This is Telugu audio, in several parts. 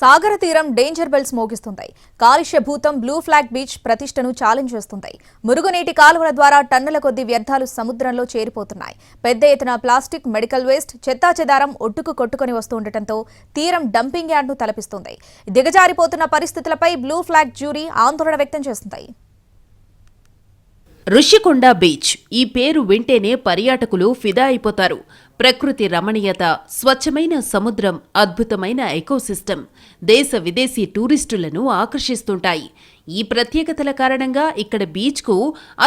సాగర తీరం డేంజర్ బెల్స్ మోగిస్తుంటాయి. కాలుష్య భూతం బ్లూ ఫ్లాగ్ బీచ్ ప్రతిష్టను ఛాలెంజ్ చేస్తుంటాయి. మురుగునీటి కాలువల ద్వారా టన్నుల కొద్ది వ్యర్థాలు సముద్రంలో చేరిపోతున్నాయి. పెద్ద ఎత్తున ప్లాస్టిక్ మెడికల్ వేస్ట్ చెత్తాచెదారం ఒట్టుకు కొట్టుకొని వస్తుండటంతో తీరం డంపింగ్ యార్డ్ను తలపిస్తుంది. దిగజారిపోతున్న పరిస్థితులపై బ్లూ ఫ్లాగ్ జ్యూరీ ఆందోళన వ్యక్తం చేస్తుంది. ఋషికొండ బీచ్. ఈ పేరు వింటేనే పర్యాటకులు ఫిదా అయిపోతారు. ప్రకృతి రమణీయత స్వచ్ఛమైన సముద్రం అద్భుతమైన ఎకోసిస్టమ్ దేశ విదేశీ టూరిస్టులను ఆకర్షిస్తుంటాయి. ఈ ప్రత్యేకతల కారణంగా ఇక్కడ బీచ్కు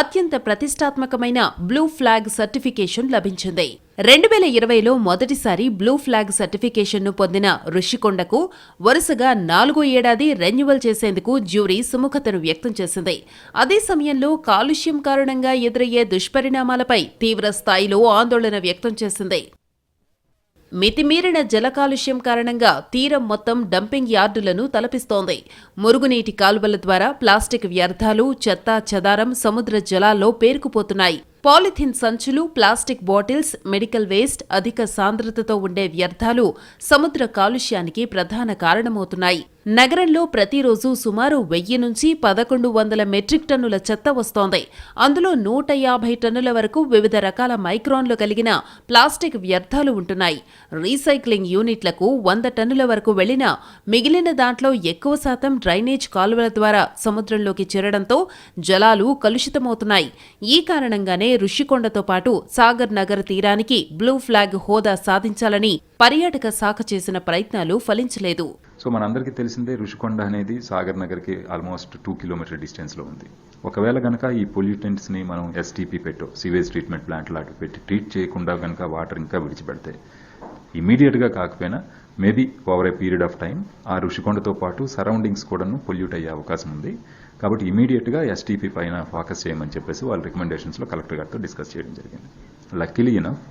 అత్యంత ప్రతిష్టాత్మకమైన బ్లూ ఫ్లాగ్ సర్టిఫికేషన్ లభించింది. రెండు వేల ఇరవైలో మొదటిసారి బ్లూ ఫ్లాగ్ సర్టిఫికేషన్ను పొందిన ఋషికొండకు వరుసగా నాలుగో ఏడాది రెన్యువల్ చేసేందుకు జ్యూరీ సుముఖతను వ్యక్తం చేసింది. అదే సమయంలో కాలుష్యం కారణంగా ఎదురయ్యే దుష్పరిణామాలపై తీవ్ర స్థాయిలో ఆందోళన వ్యక్తం చేసింది. మితిమీరిన జల కాలుష్యం కారణంగా తీరం మొత్తం డంపింగ్ యార్డులను తలపిస్తోంది. మురుగునీటి కాలువల ద్వారా ప్లాస్టిక్ వ్యర్థాలు చెత్త చెదారం సముద్ర జలాల్లో పేరుకుపోతున్నాయి. పాలిథిన్ సంచులు ప్లాస్టిక్ బాటిల్స్ మెడికల్ వేస్ట్ అధిక సాంద్రతతో ఉండే వ్యర్థాలు సముద్ర కాలుష్యానికి ప్రధాన కారణమవుతున్నాయి. నగరంలో ప్రతిరోజు సుమారు వెయ్యి నుంచి పదకొండు వందల మెట్రిక్ టన్నుల చెత్త వస్తోంది. అందులో నూట యాభై టన్నుల వరకు వివిధ రకాల మైక్రాన్లు కలిగిన ప్లాస్టిక్ వ్యర్థాలు ఉంటున్నాయి. రీసైక్లింగ్ యూనిట్లకు వంద టన్నుల వరకు వెళ్ళినా మిగిలిన దాంట్లో ఎక్కువ శాతం డ్రైనేజ్ కాలువల ద్వారా సముద్రంలోకి చేరడంతో జలాలు కలుషితమవుతున్నాయి. ఈ కారణంగానే ఋషికొండతో పాటు సాగర్ నగర్ తీరానికి బ్లూ ఫ్లాగ్ హోదా సాధించాలని పర్యాటక శాఖ చేసిన ప్రయత్నాలు ఫలించలేదు. సో మనందరికీ తెలిసిందే రుషికొండ అనేది సాగర్ నగర్కి ఆల్మోస్ట్ టూ కిలోమీటర్ డిస్టెన్స్లో ఉంది. ఒకవేళ కనుక ఈ పొల్యూటెంట్స్ని మనం ఎస్టీపీ పెట్టో సివేజ్ ట్రీట్మెంట్ ప్లాంట్ లాంటివి పెట్టి ట్రీట్ చేయకుండా కనుక వాటర్ ఇంకా విడిచిపెడితే ఇమీడియట్గా కాకపోయినా maybe over a period of time ఆ ఋషికొండతో పాటు సరౌండింగ్స్ కూడాను పొల్యూట్ అయ్యే అవకాశం ఉంది. కాబట్టి ఇమీడియట్గా ఎస్టీపీ పైన ఫోకస్ చేయమని చెప్పేసి వాళ్ళ రికమెండేషన్స్లో కలెక్టర్ గారితో డిస్కస్ చేయడం జరిగింది. లక్కీలీ ఇనఫ్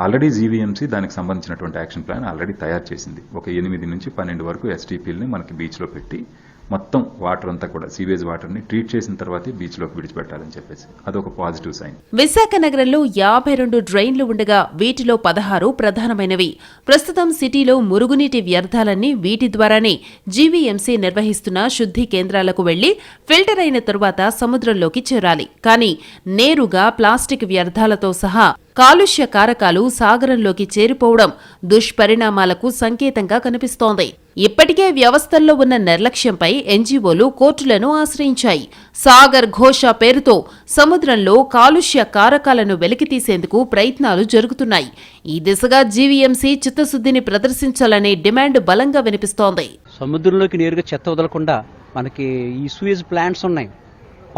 ఆల్రెడీ జీవీఎంసీ దానికి సంబంధించినటువంటి యాక్షన్ ప్లాన్ ఆల్రెడీ తయారు చేసింది. ఒక ఎనిమిది నుంచి పన్నెండు వరకు ఎస్టీపీలని మనకి బీచ్లో పెట్టి మొత్తం వాటర్ అంతా కూడా సీవేజ్ వాటర్ని ట్రీట్ చేసిన తర్వాతే బీచ్లోకి విడిచిపెట్టాలని చెప్పేసి. అదొక పాజిటివ్ సైన్ విశాఖ నగరంలో యాభై రెండు డ్రైన్లు ఉండగా వీటిలో పదహారు ప్రధానమైనవి. ప్రస్తుతం సిటీలో మురుగునీటి వ్యర్థాలన్నీ వీటి ద్వారానే జీవీఎంసీ నిర్వహిస్తున్న శుద్ధి కేంద్రాలకు వెళ్ళి ఫిల్టర్ అయిన తరువాత సముద్రంలోకి చేరాలి. కానీ నేరుగా ప్లాస్టిక్ వ్యర్థాలతో సహా కాలుష్య కారకాలు సాగరంలోకి చేరిపోవడం దుష్పరిణామాలకు సంకేతంగా కనిపిస్తోంది. ఇప్పటికే వ్యవస్థల్లో ఉన్న నిర్లక్ష్యంపై ఎన్జీఓలు కోర్టులను ఆశ్రయించాయి. సాగర్ ఘోష పేరుతో సముద్రంలో కాలుష్య కారకాలను వెలికితీసేందుకు ప్రయత్నాలు జరుగుతున్నాయి. ఈ దిశగా జీవీఎంసీ చిత్తశుద్ధిని ప్రదర్శించాలనే డిమాండ్ బలంగా వినిపిస్తోంది. సముద్రంలోకి నేరుగా చెత్త వదలకుండా మనకి ఈ సూయేజ్ ప్లాంట్స్ ఉన్నాయి.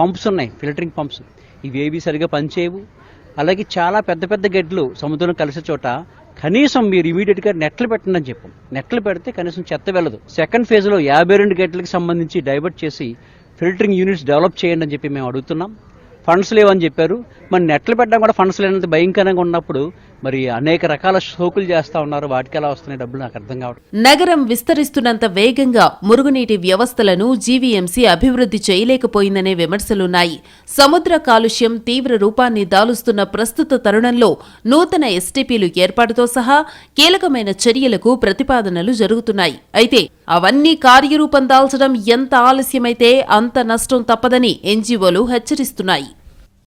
పంప్స్ ఉన్నాయి ఫిల్టరింగ్ పంప్స్ ఇవి ఏవి సరిగా పనిచేయవు. అలాగే చాలా పెద్ద పెద్ద గడ్డలు సముద్రంలో కలిసే చోట కనీసం మీరు ఇమీడియట్గా నెట్లు పెట్టండి అని చెప్పాం. నెట్లు పెడితే కనీసం చెత్త వెళ్ళదు. సెకండ్ ఫేజ్లో యాభై రెండు గంటలకు సంబంధించి డైవర్ట్ చేసి ఫిల్టరింగ్ యూనిట్స్ డెవలప్ చేయండి అని చెప్పి మేము అడుగుతున్నాం. ఫండ్స్ లేవని చెప్పారు. మరి నెట్లు పెట్టడం కూడా ఫండ్స్ లేనంత భయంకరంగా ఉన్నప్పుడు మరి అనేక రకాల షోకులు చేస్తా ఉన్నారు. వాటికి ఎలా వస్తున్నాయి డబ్బులు నాకు అర్థం కావడం నగరం విస్తరిస్తున్నంత వేగంగా మురుగునీటి వ్యవస్థలను జీవీఎంసీ అభివృద్ధి చేయలేకపోయిందనే విమర్శలున్నాయి. సముద్ర కాలుష్యం తీవ్ర రూపాన్ని దాలుస్తున్న ప్రస్తుత తరుణంలో నూతన ఎస్టీపీలు ఏర్పాటుతో సహా కీలకమైన చర్యలకు ప్రతిపాదనలు జరుగుతున్నాయి. అయితే అవన్నీ కార్యరూపం దాల్చడం ఎంత ఆలస్యమైతే అంత నష్టం తప్పదని ఎన్జీఓలు హెచ్చరిస్తున్నాయి.